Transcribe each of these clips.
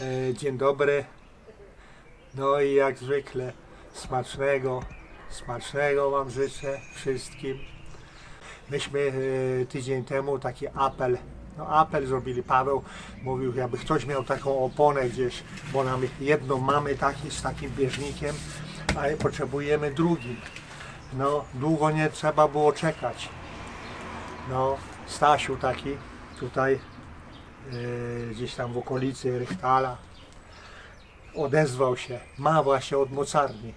E, Dzień dobry. No i jak zwykle smacznego, smacznego Wam życzę wszystkim. Myśmy e, tydzień temu taki apel, no apel zrobili, Paweł mówił, jakby ktoś miał taką oponę gdzieś, bo nam jedną mamy taki, z takim bieżnikiem, a potrzebujemy drugi. No, długo nie trzeba było czekać. No, Stasiu taki tutaj gdzieś tam w okolicy Rychtala odezwał się. Ma właśnie od mocarni,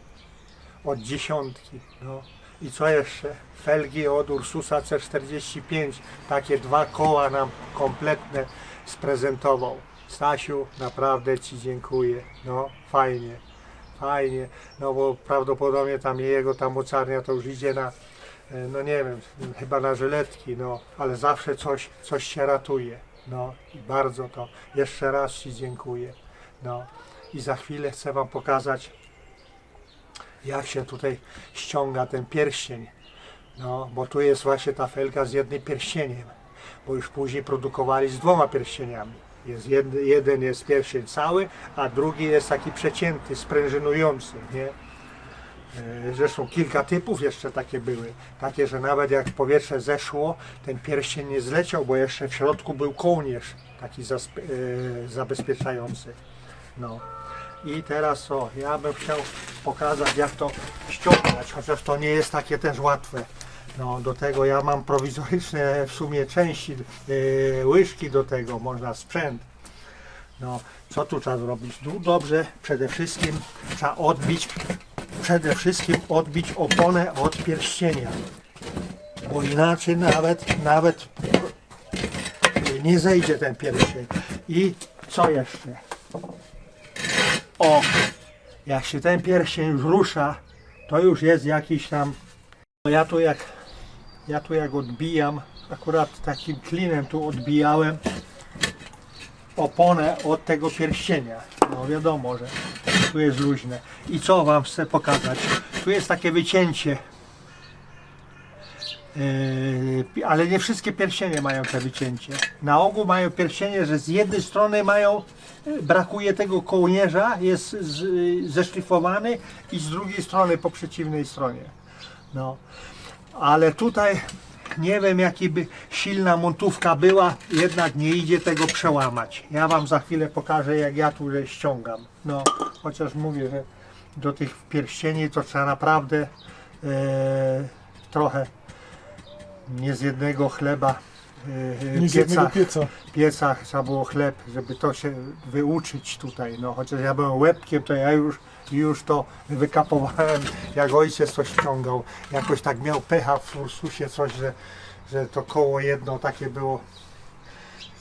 od dziesiątki. No. I co jeszcze? Felgi od Ursusa C45, takie dwa koła nam kompletne sprezentował. Stasiu, naprawdę Ci dziękuję. No, fajnie, fajnie. No bo prawdopodobnie tam jego ta mocarnia to już idzie na, e, no nie wiem, chyba na żyletki, no, ale zawsze coś, coś się ratuje. No i bardzo to jeszcze raz Ci dziękuję. No i za chwilę chcę Wam pokazać, jak się tutaj ściąga ten pierścień. No, bo tu jest właśnie ta felga z jednym pierścieniem, bo już później produkowali z dwoma pierścieniami. Jest jed, jeden jest pierścień cały, a drugi jest taki przecięty, sprężynujący, nie? Zresztą kilka typów jeszcze takie były. Takie, że nawet jak powietrze zeszło, ten pierścień nie zleciał, bo jeszcze w środku był kołnierz taki e, zabezpieczający. No. I teraz o, ja bym chciał pokazać jak to ściągać, chociaż to nie jest takie też łatwe. No, do tego ja mam prowizoryczne w sumie części, e, łyżki do tego, można sprzęt. No, co tu trzeba zrobić? Dobrze, przede wszystkim trzeba odbić, przede wszystkim odbić oponę od pierścienia. Bo inaczej nawet, nawet nie zejdzie ten pierścień. I co jeszcze? O, jak się ten pierścień już rusza, to już jest jakiś tam. Ja tu jak, ja tu jak odbijam, akurat takim klinem tu odbijałem oponę od tego pierścienia. No wiadomo, że tu jest luźne. I co wam chcę pokazać? Tu jest takie wycięcie. Yy, ale nie wszystkie pierścienie mają te wycięcie. Na ogół mają pierścienie, że z jednej strony mają yy, brakuje tego kołnierza, jest z, yy, zeszlifowany i z drugiej strony po przeciwnej stronie. No. Ale tutaj nie wiem jaki by silna montówka była, jednak nie idzie tego przełamać. Ja wam za chwilę pokażę jak ja tu że ściągam. No, chociaż mówię, że do tych pierścieni to trzeba naprawdę e, trochę nie z jednego chleba e, Nie z jednego pieca. piecach trzeba było chleb, żeby to się wyuczyć tutaj. No, chociaż ja byłem łebkiem, to ja już, już to wykapowałem, jak ojciec to ściągał. Jakoś tak miał pecha w Ursusie coś, że, że to koło jedno takie było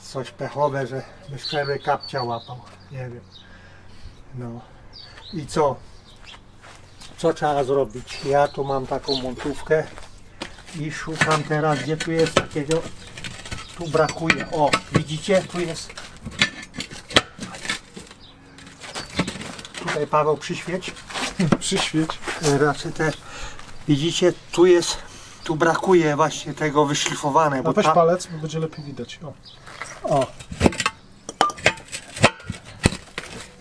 coś pechowe, że myszczery kapcia łapał. Nie wiem. No. I co? Co trzeba zrobić? Ja tu mam taką montówkę i szukam teraz, gdzie tu jest takiego tu brakuje. O, widzicie? Tu jest. Tutaj Paweł przyświeć. Przyświeć. E, Raczej te. Widzicie, tu jest. Tu brakuje właśnie tego wyszlifowane. A Bo weź ta, palec, bo będzie lepiej widać. O. o.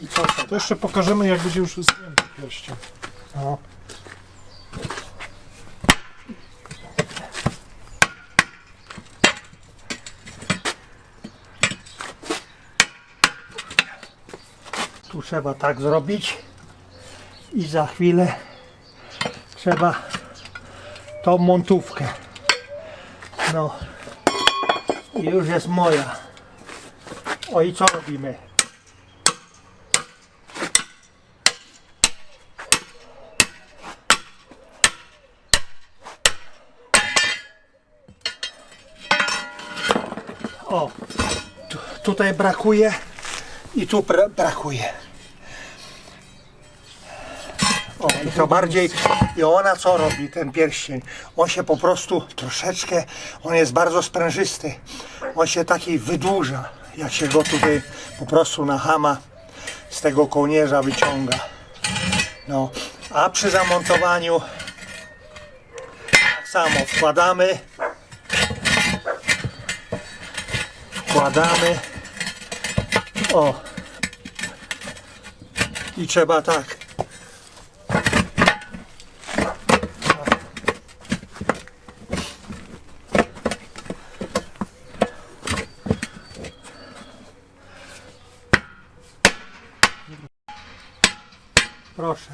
I co to? To jeszcze pokażemy, jak będzie już zdjęty pierścień. No. Trzeba tak zrobić i za chwilę trzeba tą montówkę. No już jest moja. O i co robimy? O, tu, tutaj brakuje i tu bra brakuje. O, i to bardziej, i ona co robi, ten pierścień? On się po prostu troszeczkę, on jest bardzo sprężysty. On się taki wydłuża, jak się go tutaj po prostu na hama z tego kołnierza wyciąga. No, a przy zamontowaniu tak samo wkładamy wkładamy. O, I trzeba tak. Proszę,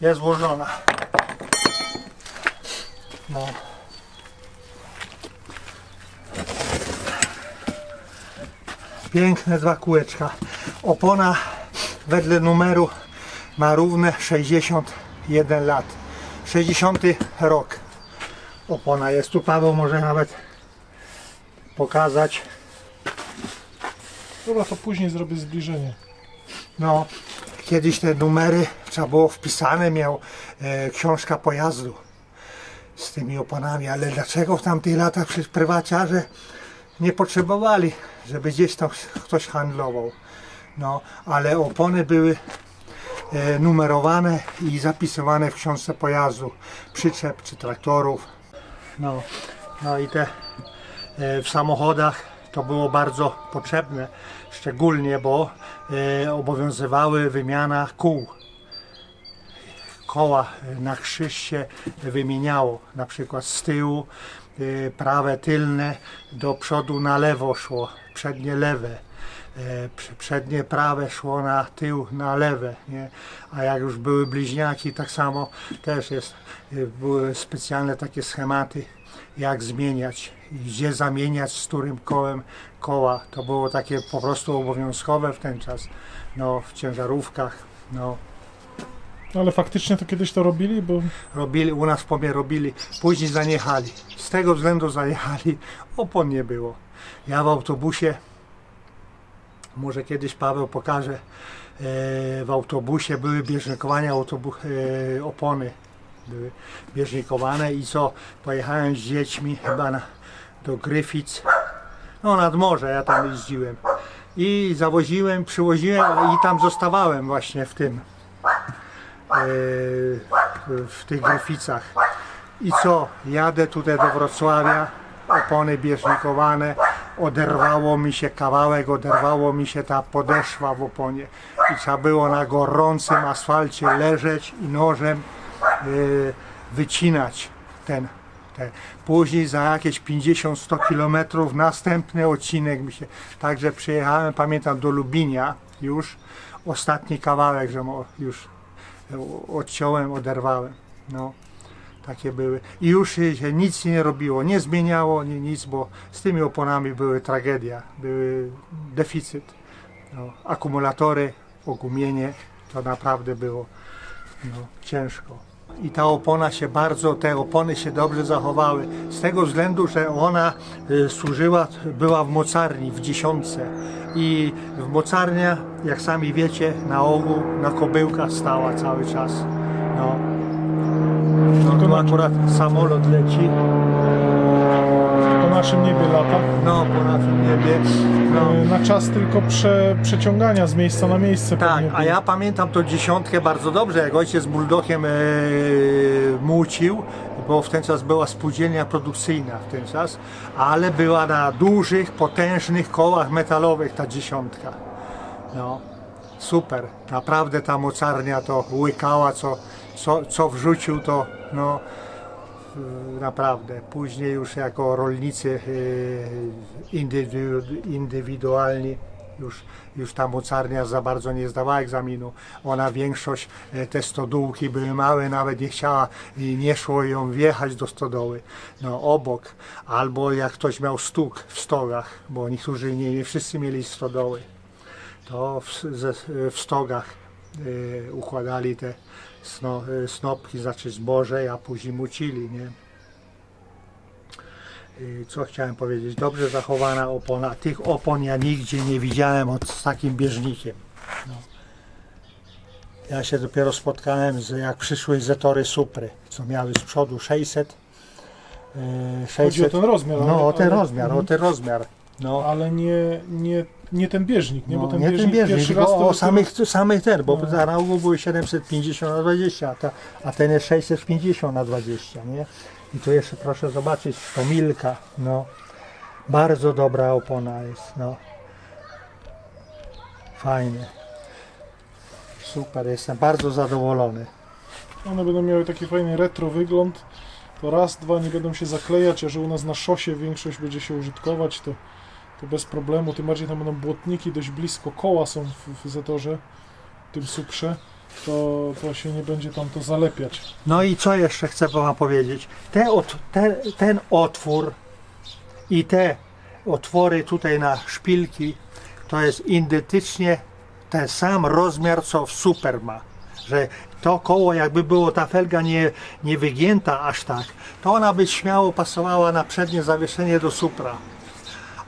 jest włożona. No. Piękne dwa kółeczka. Opona wedle numeru ma równe 61 lat. 60 rok. Opona jest tu. Paweł może nawet pokazać. Dobra, to później zrobię zbliżenie. No, kiedyś te numery trzeba było wpisane, miał e, książka pojazdu z tymi oponami, ale dlaczego w tamtych latach przecież prywaciarze nie potrzebowali, żeby gdzieś tam ktoś handlował. No, ale opony były e, numerowane i zapisywane w książce pojazdu, przyczep czy traktorów. No, no i te e, w samochodach to było bardzo potrzebne, szczególnie, bo e, obowiązywały wymiana kół. Koła na krzyż się wymieniało, na przykład z tyłu e, prawe tylne do przodu na lewo szło, przednie lewe. Prze- Przednie prawe szło na tył, na lewe, nie? a jak już były bliźniaki, tak samo też jest, e, były specjalne takie schematy, jak zmieniać, gdzie zamieniać, z którym kołem koła. To było takie po prostu obowiązkowe w ten czas, no, w ciężarówkach. No, Ale faktycznie to kiedyś to robili, bo robili, u nas w Pomie robili, później zaniechali. Z tego względu zaniechali, opon nie było. Ja w autobusie, może kiedyś Paweł pokaże, e, w autobusie były bieżnikowane autobu- e, opony. Były bieżnikowane i co, pojechałem z dziećmi chyba na, do Gryfic, no nad morze, ja tam jeździłem. I zawoziłem, przywoziłem i tam zostawałem właśnie w tym, w tych Gryficach. I co? Jadę tutaj do Wrocławia, opony bieżnikowane, oderwało mi się kawałek, oderwało mi się ta podeszwa w oponie. I trzeba było na gorącym asfalcie leżeć i nożem y, wycinać ten. Te. Później za jakieś 50-100 kilometrów następny odcinek mi się. Także przyjechałem, pamiętam, do Lubinia już. Ostatni kawałek, że już e, odciąłem, oderwałem. No, takie były. I już się nic nie robiło, nie zmieniało, nie nic, bo z tymi oponami były tragedia, były deficyt. No, akumulatory, ogumienie, to naprawdę było no, ciężko. I ta opona się bardzo, te opony się dobrze zachowały, z tego względu, że ona y, służyła, była w mocarni w dziesiątce. I w mocarnia, jak sami wiecie, na ogół na kobyłkach stała cały czas. No, no tu akurat samolot leci, naszym niebie lata. no po naszym niebie. No. E, Na czas tylko prze, przeciągania z miejsca na miejsce. Tak, a ja pamiętam tą dziesiątkę bardzo dobrze, jak ojciec z buldochem e, mucił, bo w ten czas była spółdzielnia produkcyjna w ten czas, ale była na dużych, potężnych kołach metalowych ta dziesiątka. No, super, naprawdę ta mocarnia to łykała, co, co, co wrzucił to, no, y, naprawdę. Później już jako rolnicy y, indywidu- indywidualni już, już ta mocarnia za bardzo nie zdawała egzaminu. Ona większość, e, te stodółki były małe, nawet nie chciała i nie szło ją wjechać do stodoły. No obok. Albo jak ktoś miał stóg w stogach, bo niektórzy nie, nie wszyscy mieli stodoły to w, ze, w stogach y, układali te sno, y, snopki, znaczy zboże, a później mucili, nie? Y, Co chciałem powiedzieć? Dobrze zachowana opona. Tych opon ja nigdzie nie widziałem od, z takim bieżnikiem. No. Ja się dopiero spotkałem, z, jak przyszły Zetory Supry, co miały z przodu 600. y, Chodzi o 600 ten rozmiar. no, ale- o ten rozmiar, o mhm. ten rozmiar. No. Ale nie, nie, nie ten bieżnik, nie? No, bo ten nie bieżnik, ten bieżnik, pierwszy tylko raz to o samych, samych ten, bo No. za ogół były 750 na 20, a, ta, a ten jest 650 na 20, nie? I tu jeszcze proszę zobaczyć, to Milka, no. Bardzo dobra opona jest, no. Fajnie. Super, jestem bardzo zadowolony. One będą miały taki fajny retro wygląd. To raz, dwa nie będą się zaklejać, a że u nas na szosie większość będzie się użytkować, to, to bez problemu. Tym bardziej tam będą błotniki dość blisko koła są w, w Zetorze, w tym sukrze, to, to się nie będzie tam to zalepiać. No i co jeszcze chcę wam powiedzieć? Te ot, te, ten otwór i te otwory tutaj na szpilki to jest identycznie ten sam rozmiar co w Super ma. Że to koło jakby było ta felga nie, nie wygięta aż tak, to ona by śmiało pasowała na przednie zawieszenie do Supra.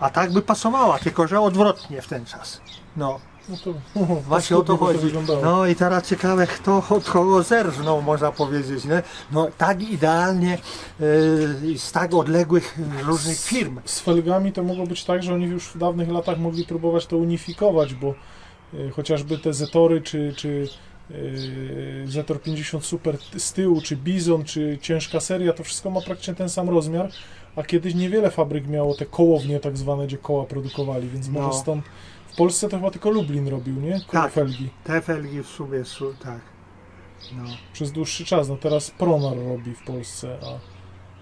A tak by pasowała, tylko że odwrotnie w ten czas. No. No to Właśnie o to chodzi. wyglądało. No i teraz ciekawe, kto od kogo zerżnął, można powiedzieć. Nie? No tak idealnie yy, z tak odległych różnych firm. Z felgami to mogło być tak, że oni już w dawnych latach mogli próbować to unifikować, bo y, chociażby te Zetory, czy, czy y, Zetor 50 Super z tyłu, czy Bizon, czy ciężka seria, to wszystko ma praktycznie ten sam rozmiar, a kiedyś niewiele fabryk miało te kołownie tak zwane, gdzie koła produkowali, więc może No. stąd w Polsce to chyba tylko Lublin robił, nie? Tak. Felgi Te felgi w sumie są, tak. No. przez dłuższy czas, no teraz Pronar robi w Polsce, a,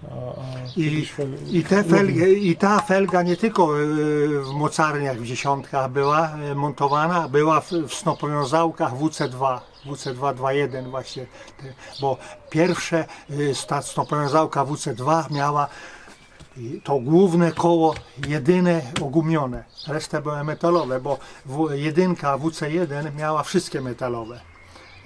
a, a I, fel- i, te Lublin. felgi, I ta felga nie tylko yy, w mocarniach, w dziesiątkach była yy, montowana, była w, w snopowiązałkach WC2. WC221 właśnie, bo pierwsze yy, ta snopowiązałka WC2 miała to główne koło jedyne ogumione, resztę były metalowe, bo jedynka WC1 miała wszystkie metalowe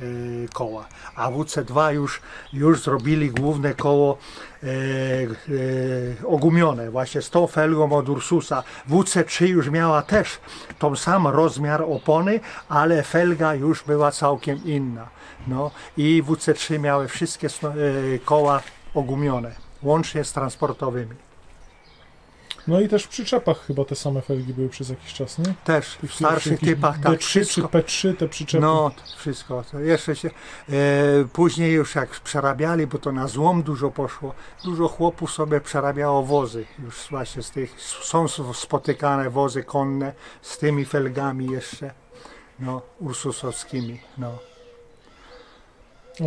y, koła, a WC2 już, już zrobili główne koło e, e, ogumione, właśnie z tą felgą od Ursusa. WC3 już miała też tą sam rozmiar opony, ale felga już była całkiem inna. No i WC3 miały wszystkie e, koła ogumione, łącznie z transportowymi. No i też w przyczepach chyba te same felgi były przez jakiś czas, nie? Też w Jakieś starszych typach tak D3 czy wszystko. P3 te przyczepy. No, wszystko. To jeszcze się, e, później już jak przerabiali, bo to na złom dużo poszło, dużo chłopów sobie przerabiało wozy. Już właśnie z tych, są spotykane wozy konne z tymi felgami jeszcze, no, ursusowskimi, no.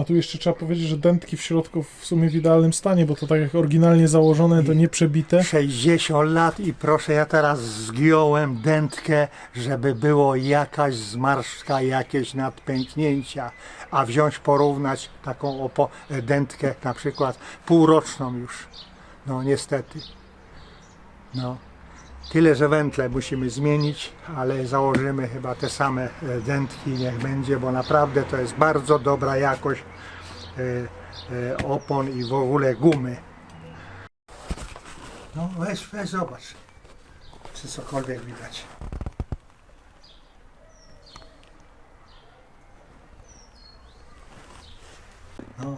A tu jeszcze trzeba powiedzieć, że dętki w środku w sumie w idealnym stanie, bo to tak jak oryginalnie założone, to nie przebite. 60 lat i proszę, ja teraz zgiąłem dętkę, żeby było jakaś zmarszczka, jakieś nadpęknięcia, a wziąć, porównać taką opo- dętkę na przykład półroczną już. No niestety. No. Tyle, że wętle musimy zmienić, ale założymy chyba te same e, dętki, niech będzie, bo naprawdę to jest bardzo dobra jakość e, e, opon i w ogóle gumy. No weź, weź zobacz, czy cokolwiek widać. No.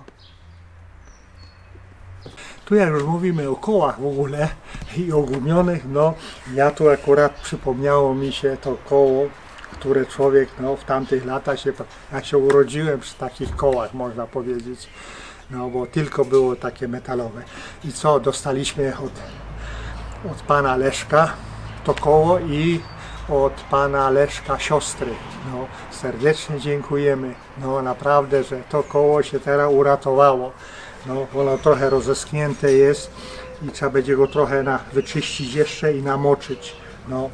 Tu jak już mówimy o kołach w ogóle i o gumionych, no ja tu akurat przypomniało mi się to koło, które człowiek no, w tamtych latach się, ja się urodziłem przy takich kołach można powiedzieć, no bo tylko było takie metalowe. I co, dostaliśmy od od pana Leszka to koło i od pana Leszka siostry. No, serdecznie dziękujemy. No naprawdę, że to koło się teraz uratowało. No, ono trochę rozeschnięte jest i trzeba będzie go trochę na, wyczyścić jeszcze i namoczyć. No,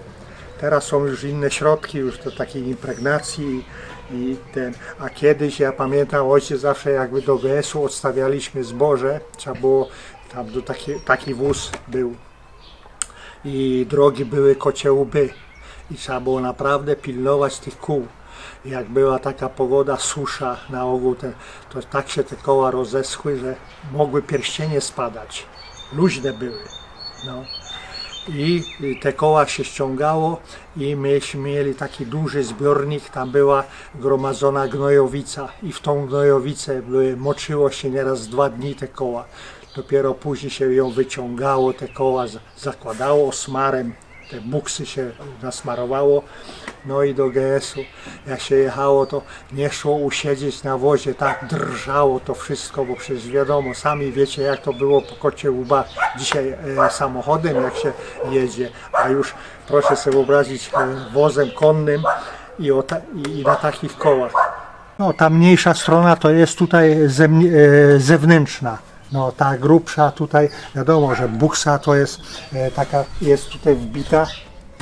teraz są już inne środki, już do takiej impregnacji i ten, a kiedyś ja pamiętam ojciec zawsze jakby do GS-u odstawialiśmy zboże, trzeba było tam do taki, taki wóz był i drogi były kocie łby i trzeba było naprawdę pilnować tych kół. Jak była taka pogoda, susza na ogół, te, to tak się te koła rozeschły, że mogły pierścienie spadać. Luźne były. No. I te koła się ściągało i myśmy mieli taki duży zbiornik, tam była gromadzona gnojowica i w tą gnojowicę były, moczyło się nieraz dwa dni te koła. Dopiero później się ją wyciągało, te koła zakładało smarem, buksy się nasmarowało, no i do GS-u. Jak się jechało, to nie szło usiedzieć na wozie, tak drżało to wszystko, bo przecież wiadomo, sami wiecie jak to było po kocie łba dzisiaj e, samochodem, jak się jedzie, a już proszę sobie wyobrazić e, wozem konnym i, o ta, i, i na takich kołach. No, ta mniejsza strona to jest tutaj e, zewnętrzna. No, ta grubsza tutaj, wiadomo, że buksa to jest e, taka, jest tutaj wbita,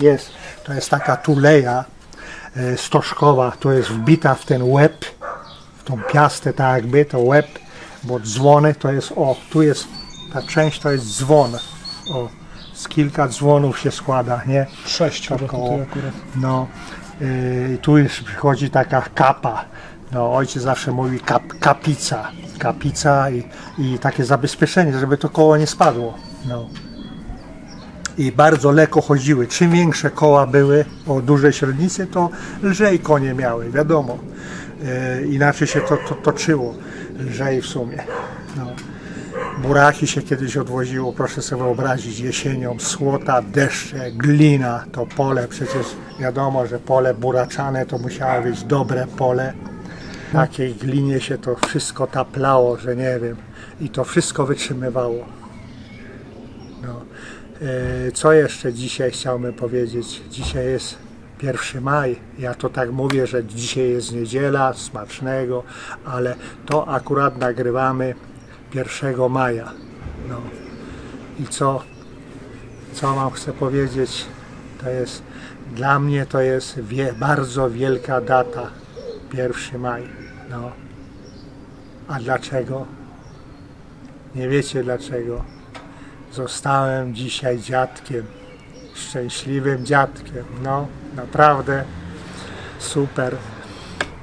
jest, to jest taka tuleja e, stożkowa, to jest wbita w ten łeb, w tą piastę tak jakby, to łeb, bo dzwony to jest, o, tu jest, ta część to jest dzwon, o, z kilka dzwonów się składa, nie? Sześć akurat. No, yy, tu już przychodzi taka kapa. No, ojciec zawsze mówi kap, kapica. Kapica i, i takie zabezpieczenie, żeby to koło nie spadło. No. I bardzo lekko chodziły. Czym większe koła były o dużej średnicy, to lżej konie miały, wiadomo. Yy, inaczej się to, to toczyło. Lżej w sumie. No. Buraki się kiedyś odwoziło, proszę sobie wyobrazić, jesienią, słota, deszcze, glina, to pole, przecież wiadomo, że pole buraczane to musiało być dobre pole. Takiej glinie się to wszystko taplało, że nie wiem, i to wszystko wytrzymywało. No. E, Co jeszcze dzisiaj chciałbym powiedzieć? Dzisiaj jest 1 maj. Ja to tak mówię, że dzisiaj jest niedziela, smacznego, ale to akurat nagrywamy 1 maja. No. I co, co wam chcę powiedzieć? To jest, dla mnie to jest wie, bardzo wielka data. 1 maj. No. A dlaczego? Nie wiecie dlaczego. Zostałem dzisiaj dziadkiem. Szczęśliwym dziadkiem. No, naprawdę super.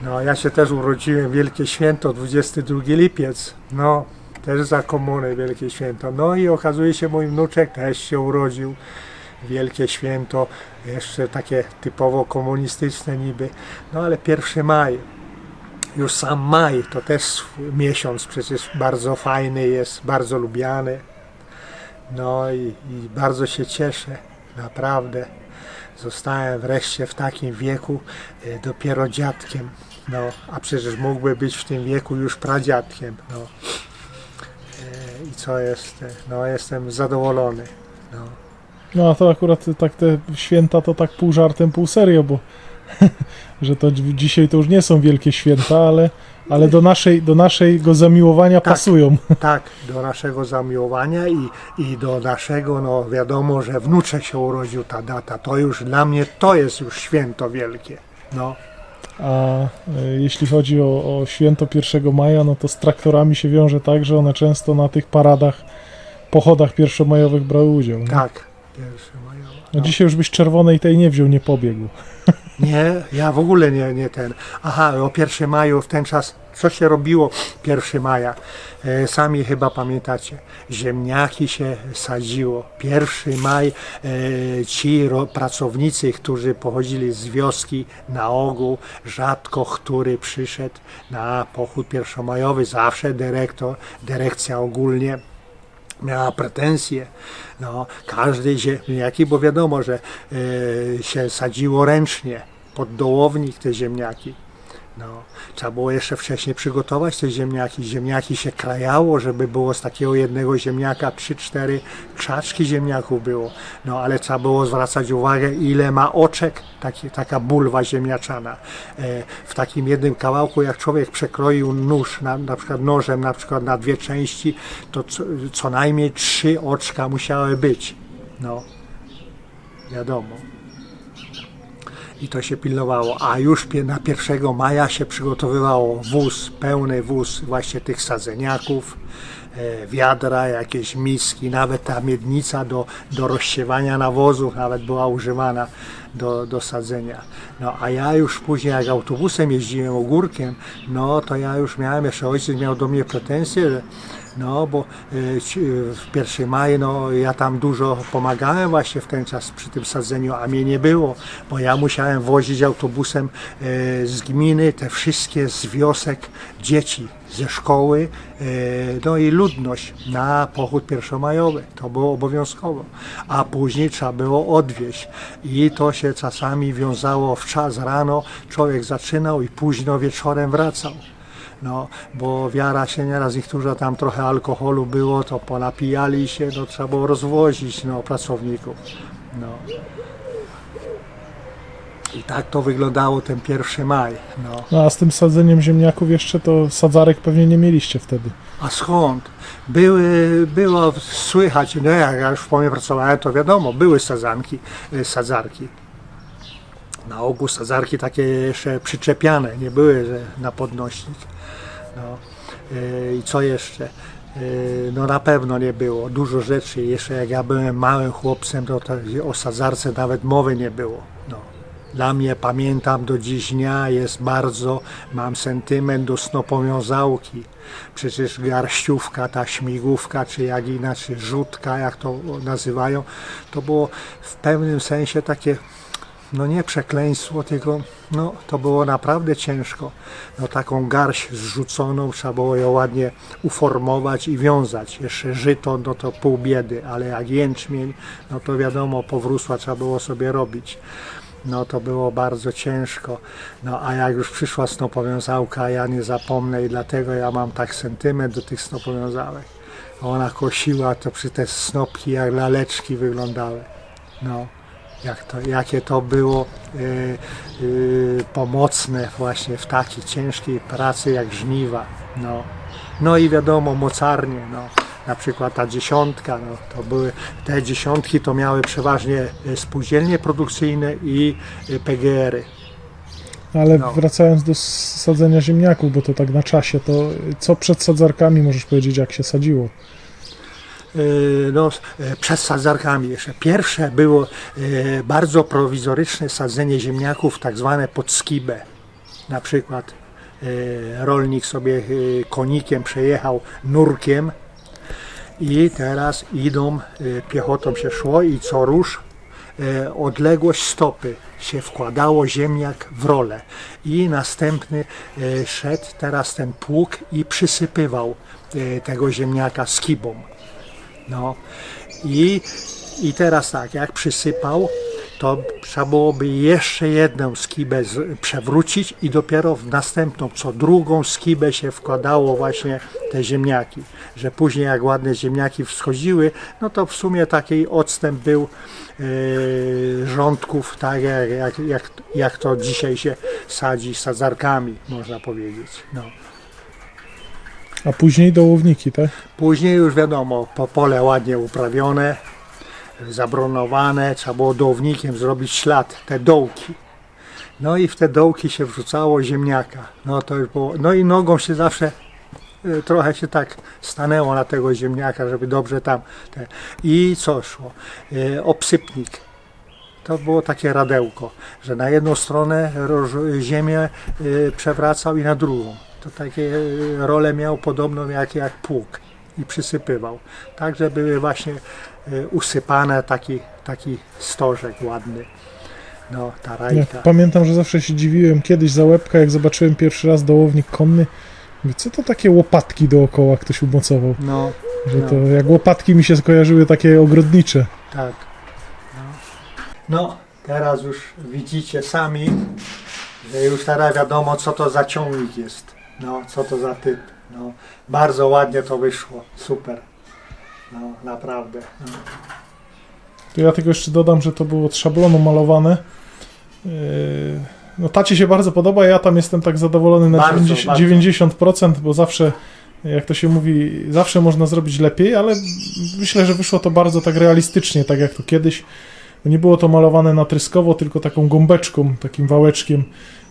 No, ja się też urodziłem Wielkie Święto, 22 lipiec. No, też za komuny Wielkie Święto. No i okazuje się, mój wnuczek też się urodził. Wielkie Święto, jeszcze takie typowo komunistyczne niby. No ale 1 maj, już sam maj to też miesiąc przecież bardzo fajny jest, bardzo lubiany. No i, i bardzo się cieszę, naprawdę. Zostałem wreszcie w takim wieku e, dopiero dziadkiem. No, a przecież mógłby być w tym wieku już pradziadkiem. No. E, I co jest? No, jestem zadowolony. No. No a to akurat tak te święta to tak pół żartem, pół serio, bo że to dzi- dzisiaj to już nie są wielkie święta, ale, ale do, naszej, do naszego zamiłowania Tak. pasują. Tak, do naszego zamiłowania i, i do naszego, no wiadomo, że wnuczek się urodził ta data. To już dla mnie to jest już święto wielkie. No, A e, jeśli chodzi o, o święto 1 maja, no to z traktorami się wiąże tak, że one często na tych paradach, pochodach pierwszomajowych brały udział. Nie? tak. Pierwszy majowa. No dzisiaj już byś czerwonej tej nie wziął, nie pobiegł. Nie, ja w ogóle nie, nie ten. Aha, o 1 maju w ten czas, co się robiło 1 maja? E, sami chyba pamiętacie. Ziemniaki się sadziło. 1 maj e, ci ro, pracownicy, którzy pochodzili z wioski, na ogół rzadko który przyszedł na pochód pierwszomajowy. Zawsze dyrektor, dyrekcja ogólnie miała pretensje. No, każdy ziemniaki, bo wiadomo, że e, się sadziło ręcznie pod dołownik te ziemniaki. No, trzeba było jeszcze wcześniej przygotować te ziemniaki. Ziemniaki się krajało, żeby było z takiego jednego ziemniaka 3-4 krzaczki ziemniaków było. No ale trzeba było zwracać uwagę, ile ma oczek taki, taka bulwa ziemniaczana. E, w takim jednym kawałku, jak człowiek przekroił nóż, na, na przykład nożem na przykład na dwie części, to co, co najmniej trzy oczka musiały być. No, wiadomo i to się pilnowało. A już na 1 maja się przygotowywało wóz, pełny wóz właśnie tych sadzeniaków, e, wiadra, jakieś miski, nawet ta miednica do, do rozsiewania nawozów nawet była używana do, do sadzenia. No a ja już później jak autobusem jeździłem ogórkiem, no to ja już miałem, jeszcze ojciec miał do mnie pretensje, że no, bo e, w 1 maja no, ja tam dużo pomagałem właśnie w ten czas przy tym sadzeniu, a mnie nie było, bo ja musiałem wozić autobusem e, z gminy te wszystkie z wiosek dzieci ze szkoły, e, no i ludność na pochód pierwszomajowy. To było obowiązkowo. A później trzeba było odwieźć. I to się czasami wiązało w czas rano, człowiek zaczynał i późno wieczorem wracał. No, bo wiara się nieraz niektórzy tam trochę alkoholu było, to ponapijali się, no trzeba było rozwozić no, pracowników. No. I tak to wyglądało ten 1 maj. No. No a z tym sadzeniem ziemniaków jeszcze to sadzarek pewnie nie mieliście wtedy. A skąd? Były, było słychać, no jak ja już w pomie pracowałem, to wiadomo, były sadzanki, y, sadzarki. Na ogół sadzarki takie jeszcze przyczepiane, nie były na podnośnik. No. Y, I co jeszcze? Y, No na pewno nie było. Dużo rzeczy. Jeszcze jak ja byłem małym chłopcem, to, to o sadzarce nawet mowy nie było. No. Dla mnie pamiętam do dziś dnia jest bardzo, mam sentyment do snopowiązałki. Przecież garściówka, ta śmigłówka, czy jak inaczej rzutka, jak to nazywają, to było w pewnym sensie takie, no nie przekleństwo, tylko no, to było naprawdę ciężko. No taką garść zrzuconą trzeba było ją ładnie uformować i wiązać. Jeszcze żyto, no to pół biedy, ale jak jęczmień, no to wiadomo, powrósła trzeba było sobie robić no to było bardzo ciężko. No a jak już przyszła snopowiązałka, ja nie zapomnę i dlatego ja mam tak sentyment do tych snopowiązałek. Ona kosiła, to przy te snopki jak laleczki wyglądały. No, jak to, jakie to było y, y, pomocne właśnie w takiej ciężkiej pracy jak żniwa. No, no i wiadomo, mocarnie, no. Na przykład ta dziesiątka, no, to były te dziesiątki to miały przeważnie y, spółdzielnie produkcyjne i PGR-y. Ale No. wracając do sadzenia ziemniaków, bo to tak na czasie, to co przed sadzarkami możesz powiedzieć, jak się sadziło? Y, no, y, przed sadzarkami jeszcze. Pierwsze było y, bardzo prowizoryczne sadzenie ziemniaków, tak zwane pod skibę. Na przykład rolnik sobie konikiem przejechał nurkiem i teraz idą, piechotą się szło i co rusz odległość stopy się wkładało ziemniak w rolę i następny szedł teraz ten pług i przysypywał tego ziemniaka skibą. No i, i teraz tak, jak przysypał, to trzeba byłoby jeszcze jedną skibę przewrócić i dopiero w następną, co drugą skibę się wkładało właśnie te ziemniaki. Że później jak ładne ziemniaki wschodziły, no to w sumie taki odstęp był yy, rządków, tak jak, jak, jak, jak to dzisiaj się sadzi sadzarkami, można powiedzieć. No. A później dołowniki, tak? Później już wiadomo, po pole ładnie uprawione, zabronowane, trzeba było dołownikiem zrobić ślad, te dołki. No i w te dołki się wrzucało ziemniaka. No to już było, no i nogą się zawsze y, trochę się tak stanęło na tego ziemniaka, żeby dobrze tam. Te. I co szło? Y, Obsypnik. To było takie radełko, że na jedną stronę ziemię y, przewracał i na drugą. To takie y, rolę miał podobną jak, jak pług i przysypywał. Tak, żeby były właśnie y, usypane taki, taki stożek ładny. No, ta Ja rajka. pamiętam, że zawsze się dziwiłem kiedyś za łebka, jak zobaczyłem pierwszy raz dołownik konny. Mówię, co to takie łopatki dookoła ktoś umocował? No, Że No. to jak łopatki mi się skojarzyły takie ogrodnicze. tak. No. no, teraz już widzicie sami, że już teraz wiadomo, co to za ciągnik jest. No, co to za typ. No, bardzo ładnie to wyszło. Super. No, naprawdę. No. To ja tylko jeszcze dodam, że to było od szablonu malowane. Yy, No tacie się bardzo podoba, ja tam jestem tak zadowolony na Bardzo, 90%, 90%, bo zawsze, jak to się mówi, zawsze można zrobić lepiej, ale myślę, że wyszło to bardzo tak realistycznie, tak jak to kiedyś. Bo Nie było to malowane natryskowo, tylko taką gąbeczką, takim wałeczkiem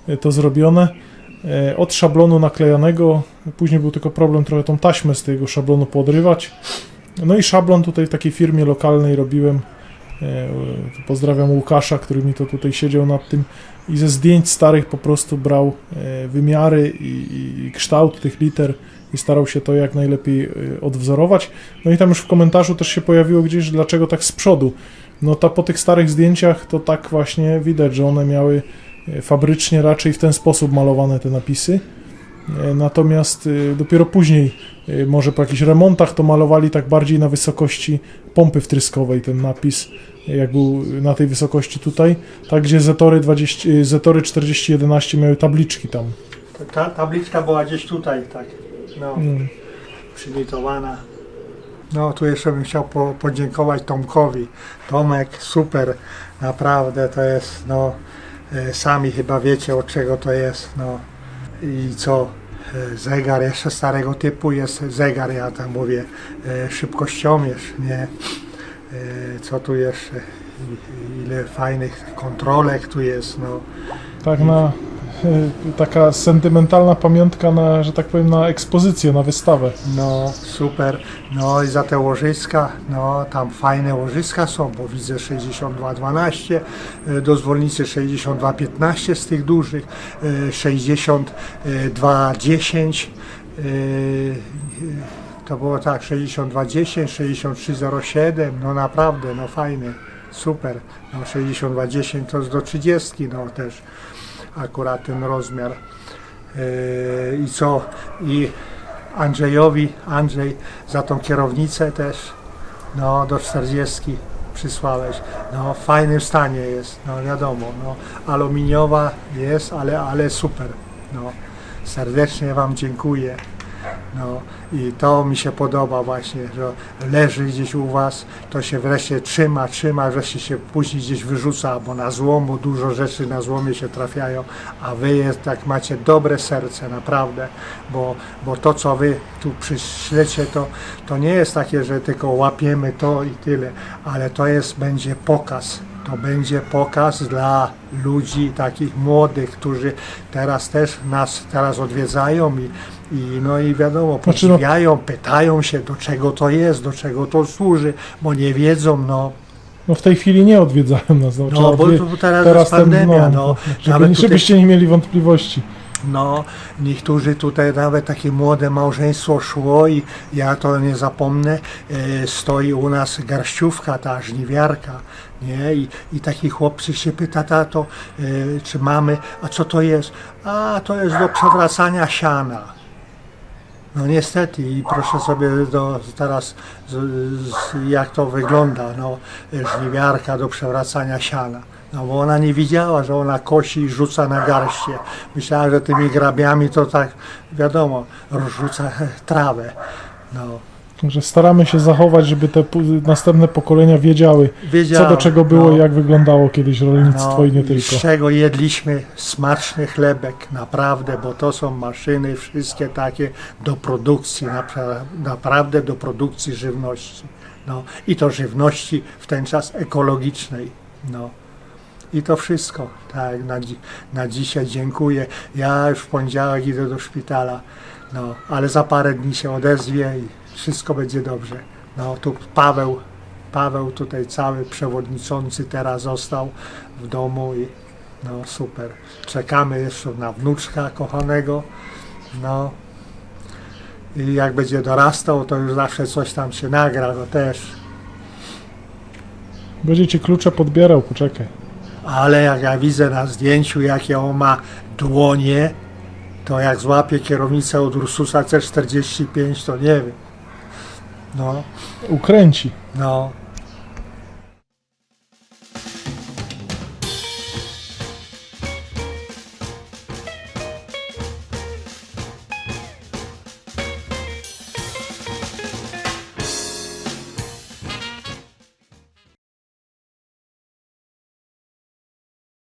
yy, to zrobione. Yy, Od szablonu naklejonego, później był tylko problem trochę tą taśmę z tego szablonu podrywać. No i szablon tutaj w takiej firmie lokalnej robiłem. E, tu Pozdrawiam Łukasza, który mi to tutaj siedział nad tym i ze zdjęć starych po prostu brał e, wymiary i, i- kształt tych liter i starał się to jak najlepiej e, odwzorować. No i tam już w komentarzu też się pojawiło gdzieś, dlaczego tak z przodu. No ta po tych starych zdjęciach to tak właśnie widać, że one miały e, fabrycznie raczej w ten sposób malowane te napisy. E, Natomiast e, dopiero później, e, może po jakichś remontach, to malowali tak bardziej na wysokości pompy wtryskowej ten napis, e, jak był na tej wysokości tutaj, tak gdzie Zetory, 20, e, Zetory 4011 miały tabliczki tam. Ta- Ta tabliczka była gdzieś tutaj, tak. No. Mm. przylitowana. No, tu jeszcze bym chciał po, podziękować Tomkowi. Tomek, super, naprawdę to jest, no, E, Sami chyba wiecie od czego to jest. No. I co? E, Zegar jeszcze starego typu jest zegar, ja tam mówię, e, szybkościomierz, nie? E, Co tu jeszcze? Ile fajnych kontrolek tu jest, no. Tak na e, taka sentymentalna pamiątka na, że tak powiem, na ekspozycję, na wystawę. No, super. No i za te łożyska, no tam fajne łożyska są, bo widzę 62,12, y, do zwolnicy 62,15 z tych dużych, y, 62,10, y, to było tak, 62,10, 63,07, no naprawdę, no fajne, super. No 62,10 to jest do 30, no też akurat ten rozmiar. Y, I co? I Andrzejowi, Andrzej, za tą kierownicę też, no do 40 przysłałeś. No w fajnym stanie jest, no wiadomo, no aluminiowa jest, ale, ale super, no serdecznie Wam dziękuję. No i to mi się podoba właśnie, że leży gdzieś u Was, to się wreszcie trzyma, trzyma, wreszcie się później gdzieś wyrzuca, bo na złomu dużo rzeczy na złomie się trafiają, a Wy jest, tak macie dobre serce, naprawdę, bo, bo to co Wy tu przyślecie, to, to nie jest takie, że tylko łapiemy to i tyle, ale to jest, będzie pokaz, to będzie pokaz dla ludzi takich młodych, którzy teraz też nas teraz odwiedzają i, i no i wiadomo, Znaczy, no- podziwiają, pytają się do czego to jest, do czego to służy, bo nie wiedzą, no, No w tej chwili nie odwiedzają nas. No, no bo, teraz, teraz jest ten, pandemia, no, no, żeby, żebyście nie mieli wątpliwości. No, niektórzy tutaj nawet takie młode małżeństwo szło i ja to nie zapomnę, e, stoi u nas garściówka, ta żniwiarka, nie? I, i taki chłopcy się pyta, tato, e, czy mamy, a co to jest? A, to jest do przewracania siana. No niestety i proszę sobie do, teraz z, z, jak to wygląda, no żniwiarka do przewracania siana. No bo ona nie widziała, że ona kosi i rzuca na garście. Myślała, że tymi grabiami to tak, wiadomo, rozrzuca trawę. No, Także staramy się zachować, żeby te następne pokolenia wiedziały, wiedziała, co do czego było no, i jak wyglądało kiedyś rolnictwo no, i nie Z tylko. czego jedliśmy smaczny chlebek, naprawdę, bo to są maszyny wszystkie takie do produkcji, napra- naprawdę do produkcji żywności. No, I to żywności w ten czas ekologicznej. No. I to wszystko. Tak, na, na dzisiaj dziękuję. Ja już w poniedziałek idę do szpitala, no, ale za parę dni się odezwie i wszystko będzie dobrze. No, tu Paweł, Paweł tutaj cały przewodniczący teraz został w domu i no super. Czekamy jeszcze na wnuczka kochanego. No. I jak będzie dorastał, to już zawsze coś tam się nagra, to też. Będziecie klucze podbierał, poczekaj. Ale jak ja widzę na zdjęciu, jakie on ma dłonie, to jak złapie kierownicę od Ursusa C45, to nie wiem. No, Ukręci. no,